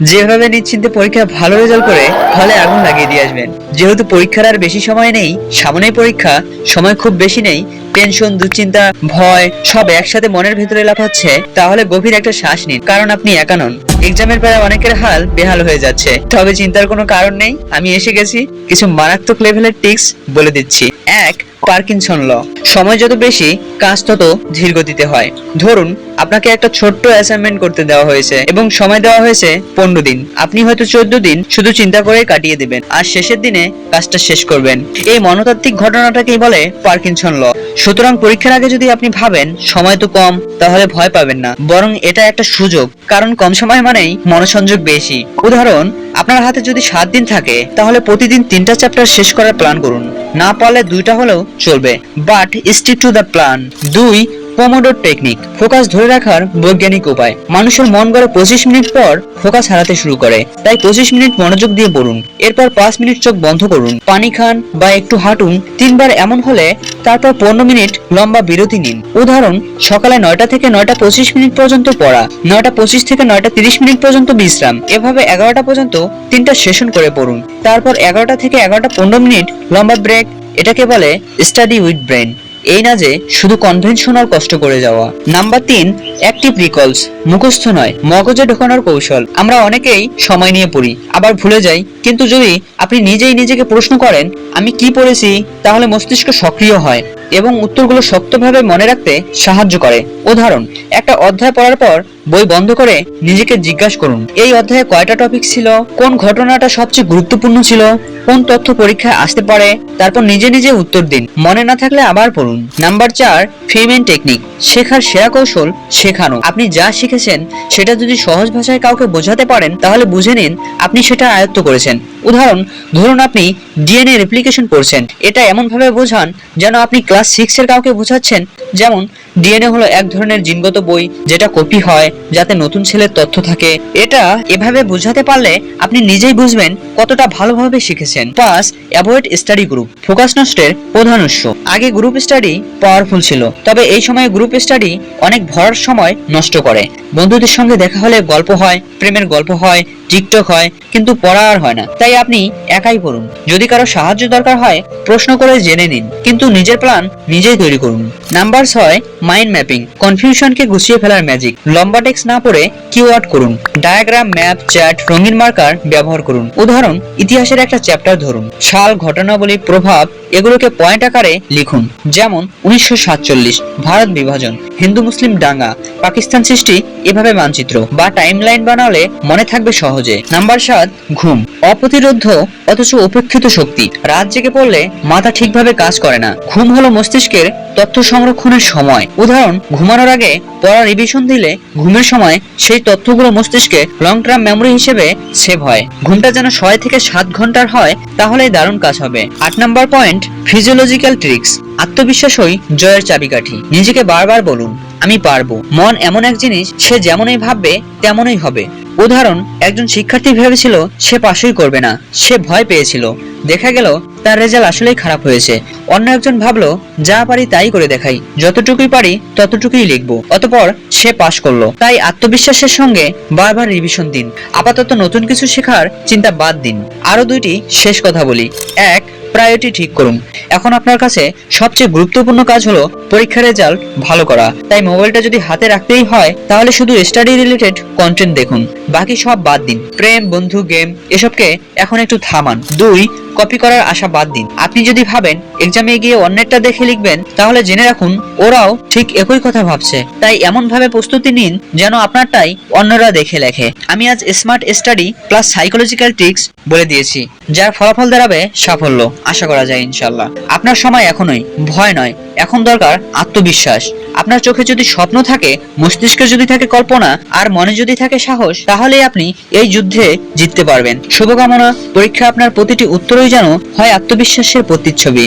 যেভাবে নিশ্চিন্তে পরীক্ষা ভালো রেজাল্ট করে হলে আগুন লাগিয়ে দিয়ে আসবেন। যেহেতু পরীক্ষার আর বেশি সময় নেই, সামনেই পরীক্ষা, সময় খুব বেশি নেই, টেনশন, দুশ্চিন্তা, ভয়, সব একসাথে মনের ভেতরে লাফাচ্ছে, তাহলে গভীর একটা শ্বাস নিন, কারণ আপনি একা নন। এক্সামের পরে অনেকের হাল বেহাল হয়ে যাচ্ছে, তবে চিন্তার কোনো কারণ নেই, আমি এসে গেছি, কিছু মারাত্মক লেভেলের টিক্স বলে দিচ্ছি। এক পার্কিনসন ল। সময় যত বেশি, কাজ তত ধীর গতিতে হয়। ধরুন, আপনাকে একটা ছোট্ট অ্যাসাইনমেন্ট করতে দেওয়া হয়েছে এবং সময় দেওয়া হয়েছে পনেরো দিন। আপনি হয়তো চোদ্দ দিন শুধু চিন্তা করে কাটিয়ে দিবেন আর শেষের দিনে কাজটা শেষ করবেন। এই মনতাত্ত্বিক ঘটনাটাকেই বলে পার্কিনসন ল। সুতরাং পরীক্ষার আগে যদি আপনি ভাবেন, সময় তো কম, তাহলে ভয় পাবেন না। বরং এটা একটা সুযোগ, কারণ কম সময় মানেই মনোসংযোগ বেশি। উদাহরণ, আপনার হাতে যদি সাত দিন থাকে, তাহলে প্রতিদিন তিনটা চ্যাপ্টার শেষ করার প্ল্যান করুন। না পারলে দুইটা হলেও চলবে। But stick to the plan দুই পোমোডোর টেকনিক ফোকাস ধরে রাখার বৈজ্ঞানিক উপায়। মানুষের মন গড়ে পঁচিশ মিনিট পর ফোকাস হারাতে শুরু করে। তাই পঁচিশ মিনিট মনোযোগ দিয়ে পড়ুন। এরপর পাঁচ মিনিট চোখ বন্ধ করুন। পানি খান বা একটু হাঁটুন। তিনবার এমন হলে তারপর পনেরো মিনিট লম্বা বিরতি নিন। উদাহরণ, সকালে নয়টা থেকে নয়টা পঁচিশ মিনিট পর্যন্ত পড়া, নয়টা পঁচিশ থেকে নয়টা তিরিশ মিনিট পর্যন্ত বিশ্রাম। এভাবে এগারোটা পর্যন্ত তিনটা সেশন করে পড়ুন। তারপর এগারোটা থেকে এগারোটা পনেরো মিনিট লম্বা ব্রেক, এটাকে বলে স্টাডি উইথ ব্রেন এই না যে শুধু কনভেনশনাল কষ্ট করে যাওয়া। নাম্বার তিন অ্যাক্টিভ রিকলস মুখস্থ নয়, মগজে ঢোকানোর কৌশল। আমরা অনেকেই সময় নিয়ে পড়ি, আবার ভুলে যাই। কিন্তু যদি আপনি নিজেই নিজেকে প্রশ্ন করেন, আমি কি পড়েছি, তাহলে মস্তিষ্ক সক্রিয় হয়। এবং উত্তরগুলো শক্তভাবে মনে রাখতে সাহায্য করে। উদাহরণ, একটা অধ্যায় পড়ার পর বই বন্ধ করে নিজেকে জিজ্ঞাসা করুন, এই অধ্যায়ে কয়টা টপিক ছিল? কোন ঘটনাটা সবচেয়ে গুরুত্বপূর্ণ ছিল? কোন তথ্য পরীক্ষায় আসতে পারে? তারপর নিজে নিজে উত্তর দিন। মনে না থাকলে আবার পড়ুন। নাম্বার চার ফিমেন টেকনিক শেখার সেরা কৌশল শেখানো। আপনি যা শিখেছেন, সেটা যদি সহজ ভাষায় কাউকে বোঝাতে পারেন, তাহলে বুঝে নিন আপনি সেটা আয়ত্ত করেছেন। উদাহরণ, ধরুন আপনি ডিএনএ রেপ্লিকেশন করছেন। এটা এমন ভাবে বোঝান যেন আপনি ক্লাস সিক্স এর কাউকে বোঝাচ্ছেন। যেমন ডিএনএ হলো এক ধরনের জিনগত বই যেটা কপি হয় যাতে নতুন ছেলের তথ্য থাকে। এটা এভাবে বোঝাতে পারলে আপনি নিজেই বুঝবেন কতটা ভালোভাবে শিখেছেন। পাঁচ অ্যাভয়েড স্টাডি গ্রুপ ফোকাস নষ্টের প্রধান উৎস। আগে গ্রুপ স্টাডি পাওয়ারফুল ছিল, তবে এই সময়ে গ্রুপ স্টাডি অনেক ভরার সময় নষ্ট করে। বন্ধুদের সঙ্গে দেখা হলে গল্প হয়, প্রেমের গল্প হয় টিকটক হয়, কিন্তু পড়া আর হয় না। তাই আপনি একাই পড়ুন। যদি কারও সাহায্য দরকার হয়, প্রশ্ন করে জেনে নিন। কিন্তু নিজের প্ল্যান নিজেই তৈরি করুন। নাম্বার ছয় মাইন্ড ম্যাপিং কনফিউশনকে গুছিয়ে ফেলার ম্যাজিক লম্বা টেক্সট না পড়ে কিওয়ার্ড করুন। ডায়াগ্রাম ম্যাপ চ্যাট রঙিন মার্কার ব্যবহার করুন। উদাহরণ, ইতিহাসের একটা চ্যাপ্টার ধরুন। সাল, ঘটনাবলী, প্রভাব এগুলোকে পয়েন্ট আকারে লিখুন। যেমন, উনিশশো সাতচল্লিশ, ভারত বিভাজন, হিন্দু মুসলিম দাঙ্গা পাকিস্তান সৃষ্টি, এভাবে মানচিত্র। বা টাইমলাইন বানালে মনে থাকবে সহজে। নাম্বার সাত, ঘুম। অপ্রতিরোধ, অথচ উপেক্ষিত শক্তি। রাত জেগে পড়লে মাথা ঠিকভাবে কাজ করে না। ঘুম হলো মস্তিষ্কের তথ্য সংরক্ষণের সময়। উদাহরণ, ঘুমানোর আগে পড়া রিভিশন দিলে ঘুমের সময় সেই তথ্যগুলো মস্তিষ্কে লং টার্ম মেমোরি হিসেবে সেভ হয়। ঘুমটা যেন ছয় থেকে সাত ঘণ্টার হয় তাহলে দারুণ কাজ হবে। আট নাম্বার পয়েন্ট ফিজিওলজিক্যাল ট্রিক্স আত্মবিশ্বাসই জয়ের চাবিকাঠি। নিজেকে বারবার বলুন, আমি পারব। মন এমন এক জিনিস, সে যেমনই ভাববে, তেমনই হবে। উদাহরণ, একজন শিক্ষার্থী ভেবেছিল, সে পাশই করবে না, সে ভয় পেয়েছিল। দেখা গেল, তার রেজাল্ট আসলেই খারাপ হয়েছে। অন্য একজন ভাবলো, যা পারি তাই করে দেখাই, যতটুকুই পারি, ততটুকুই লিখব। অতপর, সে পাশ করল। তাই আত্মবিশ্বাসের সঙ্গে বারবার রিভিশন দিন। আপাতত নতুন কিছু শেখার চিন্তা বাদ দিন। আরও দুইটি শেষ কথা বলি। এক প্রায়োরিটি ঠিক করুন। এখন আপনার কাছে সবচেয়ে গুরুত্বপূর্ণ কাজ হলো পরীক্ষার রেজাল্ট ভালো করা। তাই মোবাইলটা যদি হাতে রাখতেই হয়, তাহলে শুধু স্টাডি রিলেটেড কন্টেন্ট দেখুন। বাকি সব বাদ দিন। প্রেম, বন্ধু গেম এসবকে এখন একটু থামান। দুই কপি করার আশা বাদ দিন। আপনি যদি ভাবেন এক্সামে গিয়ে অন্যেরটা দেখে লিখবেন, তাহলে জেনে রাখুন, ওরাও ঠিক একই কথা ভাবছে। তাই এমন ভাবে প্রস্তুতি নিন যেন আপনারটাই অন্যরা দেখে লেখে। আমি আজ smart study plus psychological tricks বলে দিয়েছি, যার ফলাফল দাঁড়াবে সাফল্য, আশা করা যায় ইনশাল্লাহ আপনার সময় এখনই, ভয় নয়, এখন দরকার আত্মবিশ্বাস। আপনার চোখে যদি স্বপ্ন থাকে, মস্তিষ্কে যদি থাকে কল্পনা, আর মনে যদি থাকে সাহস তাহলে আপনি এই যুদ্ধে জিততে পারবেন। শুভকামনা। পরীক্ষা আপনার প্রতিটি উত্তরই যেন হয় আত্মবিশ্বাসের প্রতিচ্ছবি।